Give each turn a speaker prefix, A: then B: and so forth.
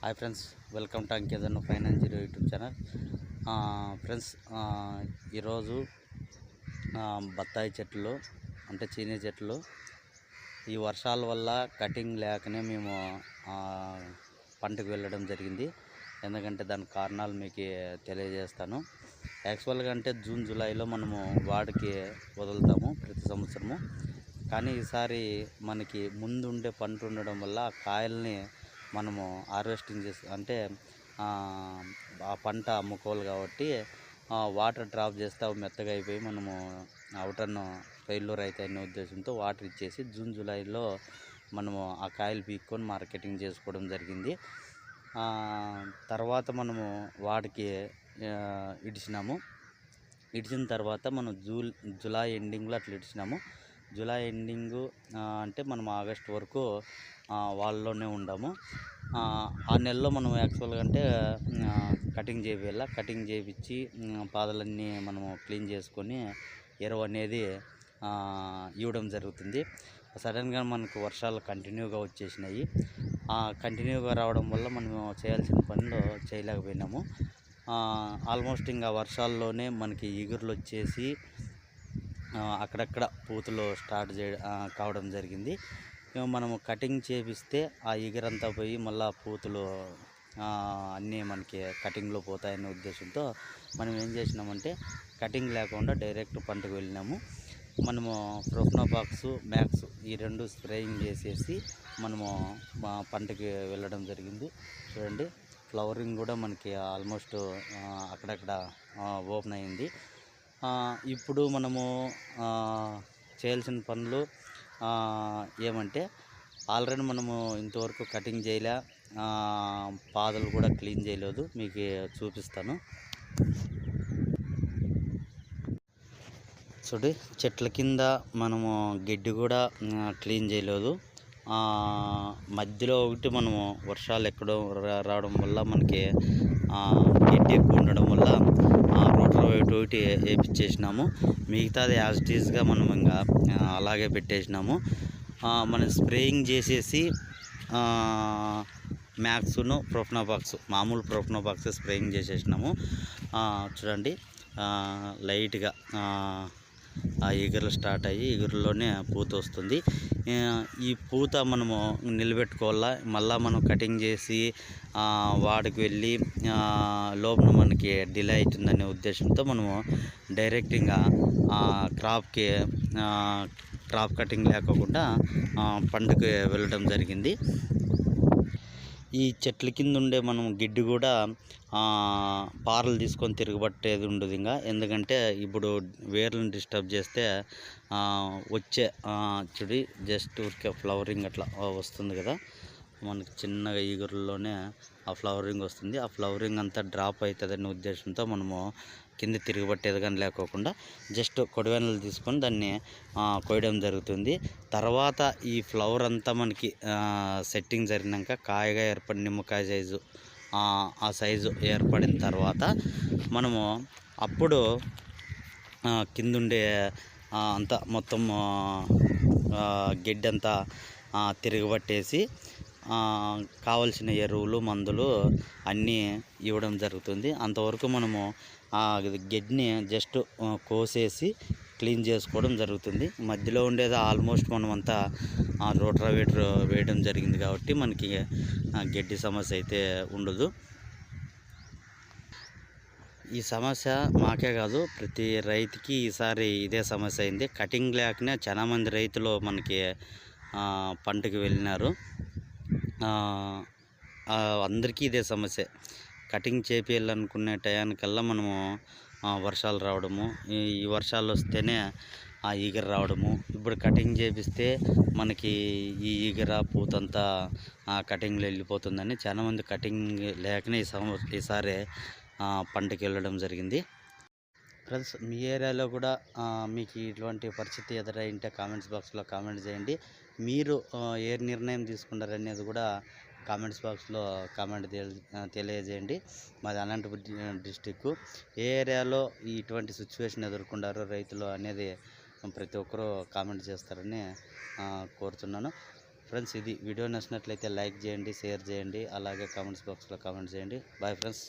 A: Hi friends welcome to అంకేదన్న finance zero YouTube channel. Friends ఈరోజు బత్తాయి చెట్లు అంటే చీనీ చెట్లు ఈ వర్షాల వల్ల కటింగ్ లేకనే మేము పంటకు వెళ్ళడం జరిగింది. ఎందుకంటే దాని కారణాలు మీకు తెలియజేస్తాను. యాక్చువల్గా అంటే జూన్ జూలైలో మనము వాడికి వదులుతాము ప్రతి సంవత్సరము. కానీ ఈసారి మనకి ముందు ఉండే పంట ఉండడం వల్ల ఆ కాయల్ని మనము హార్వెస్టింగ్ చేసి అంటే ఆ, పంట అమ్ముకోవాలి కాబట్టి వాటర్ డ్రాప్ చేస్తే అవి మెత్తగా అయిపోయి మనము అవుటర్ను ఫెయిల్యూర్ అవుతాయనే ఉద్దేశంతో వాటర్ ఇచ్చేసి జూన్ జూలైలో మనము ఆ కాయలు పీక్కొని మార్కెటింగ్ చేసుకోవడం జరిగింది. తర్వాత మనము వాడికి ఇడిచినాము ఇడిచిన తర్వాత మనం జూ జూలై ఎండింగ్లో అట్లా ఇడిచినాము జూలై ఎండింగ్ అంటే మనం ఆగస్ట్ వరకు వాళ్ళలోనే ఉండము. ఆ, నెలలో మనం యాక్చువల్గా అంటే కటింగ్ చేయాల కటింగ్ చేయించి పాదలన్నీ మనము క్లీన్ చేసుకొని ఎరువు అనేది ఇవ్వడం జరుగుతుంది. సడన్గా మనకు వర్షాలు కంటిన్యూగా వచ్చేసినాయి. ఆ, కంటిన్యూగా రావడం వల్ల మనము చేయాల్సిన పనులు చేయలేకపోయినాము. ఆల్మోస్ట్ ఇంకా వర్షాల్లోనే మనకి ఇగురులు వచ్చేసి అక్కడక్కడ పూతలు స్టార్ట్ చేయ కావడం జరిగింది. మనము కటింగ్ చేపిస్తే ఆ ఎగురంతా పోయి మళ్ళా పూతలు అన్నీ మనకి కటింగ్లో పోతాయనే ఉద్దేశంతో మనం ఏం చేసినామంటే కటింగ్ లేకుండా డైరెక్ట్ పంటకు వెళ్ళినాము. మనము బాక్స్ మ్యాక్స్ ఈ రెండు స్ప్రేయింగ్ చేసేసి మనము మా పంటకి వెళ్ళడం జరిగింది. చూడండి ఫ్లవరింగ్ కూడా మనకి ఆల్మోస్ట్ అక్కడక్కడ ఓపెన్ అయింది. ఇప్పుడు మనము చేయాల్సిన పనులు ఏమంటే ఆల్రెడీ మనము ఇంతవరకు కటింగ్ చేయలే పాదలు కూడా క్లీన్ చేయలేదు మీకు చూపిస్తాను. చూడండి చెట్ల కింద మనము గడ్డి కూడా క్లీన్ చేయలేదు. మధ్యలో ఒకటి మనము వర్షాలు ఎక్కడం రా- రావడం వల్ల మనకి గడ్డి ఎక్కువ ఉండడం వల్ల ఒకటి వేపించేసినాము మిగతాది యాజ్ టీజ్గా మనం ఇంకా అలాగే పెట్టేసినాము. మనం స్ప్రేయింగ్ చేసేసి మ్యాక్స్ను బాక్స్ మామూలు బాక్స్ స్ప్రేయింగ్ చేసేసినాము. చూడండి లైట్గా ఆ, ఎగురులు స్టార్ట్ అయ్యి ఎగురులోనే పూత వస్తుంది ఈ పూత మనము నిలబెట్టుకోవాలా? మళ్ళీ మనం కటింగ్ చేసి వాడికి వెళ్ళి లోపల మనకి డిలే అవుతుందనే ఉద్దేశంతో మనము డైరెక్ట్గా క్రాప్కి క్రాప్ కటింగ్ లేకోకుండా పండుగ వెళ్ళడం జరిగింది. ఈ చెట్ల కింద ఉండే మనం గిడ్డు కూడా పారలు తీసుకొని తిరగబట్టేది ఉండదు ఇంకా. ఎందుకంటే ఇప్పుడు వేర్లను డిస్టర్బ్ చేస్తే వచ్చే చుడి జస్ట్ ఊరికే ఫ్లవరింగ్ అట్లా వస్తుంది కదా. మనకి చిన్నగా ఈగురులోనే ఆ ఫ్లవరింగ్ వస్తుంది. ఆ ఫ్లవరింగ్ అంతా డ్రాప్ అవుతుందనే ఉద్దేశంతో మనము కింద తిరగబట్టేది కానీ లేకోకుండా జస్ట్ కొడివెనలు తీసుకొని దాన్ని కోయడం జరుగుతుంది. తర్వాత ఈ ఫ్లవర్ అంతా మనకి సెట్టింగ్ జరిగినాక కాయగా ఏర్పడిన నిమ్మకాయ సైజు ఆ, సైజు ఏర్పడిన తర్వాత మనము అప్పుడు కిందుండే అంతా మొత్తం గెడ్డంతా ఆ, తిరగబట్టేసి కావలసిన ఎరువులు మందులు అన్నీ ఇవ్వడం జరుగుతుంది. అంతవరకు మనము ఆ గడ్డిని జస్ట్ కోసేసి క్లీన్ చేసుకోవడం జరుగుతుంది. మధ్యలో ఉండేది ఆల్మోస్ట్ మనం అంతా రోటరావేటర్ వేయడం జరిగింది కాబట్టి మనకి గడ్డి సమస్య అయితే ఉండదు. ఈ సమస్య మాకే కాదు ప్రతి రైతుకి ఈసారి ఇదే సమస్య అయింది. కటింగ్ లేకనే చాలామంది రైతులు మనకి పంటకు పంటకి వెళ్ళినారు. అందరికీ ఇదే సమస్య. కటింగ్ చేపియాలనుకునే టయానికల్లా మనము వర్షాలు రావడము ఈ ఈ వర్షాలు వస్తేనే ఆ ఈగర రావడము. ఇప్పుడు కటింగ్ చేపిస్తే మనకి ఈ ఈగర పూతంతా ఆ కటింగ్లో వెళ్ళిపోతుందని చాలామంది కటింగ్ లేకనే ఈ సంవ ఈసారి పంటకి వెళ్ళడం జరిగింది. ఫ్రెండ్స్ మీ ఏరియాలో కూడా మీకు ఇటువంటి పరిస్థితి ఎదురైంటే కామెంట్స్ బాక్స్లో కామెంట్ చేయండి. మీరు ఏ నిర్ణయం తీసుకుంటారనేది కూడా కామెంట్స్ బాక్స్లో కామెంట్ తెలియజేయండి. మాది అనంతపురం డిస్టిక్ ఏ ఏరియాలో ఇటువంటి సిచ్యువేషన్ ఎదుర్కొంటారో రైతులు అనేది ప్రతి ఒక్కరూ కామెంట్ చేస్తారని కోరుతున్నాను ఫ్రెండ్స్ ఇది వీడియో నచ్చినట్లయితే లైక్ చేయండి షేర్ చేయండి అలాగే కామెంట్స్ బాక్స్లో కామెంట్ చేయండి. Bye friends.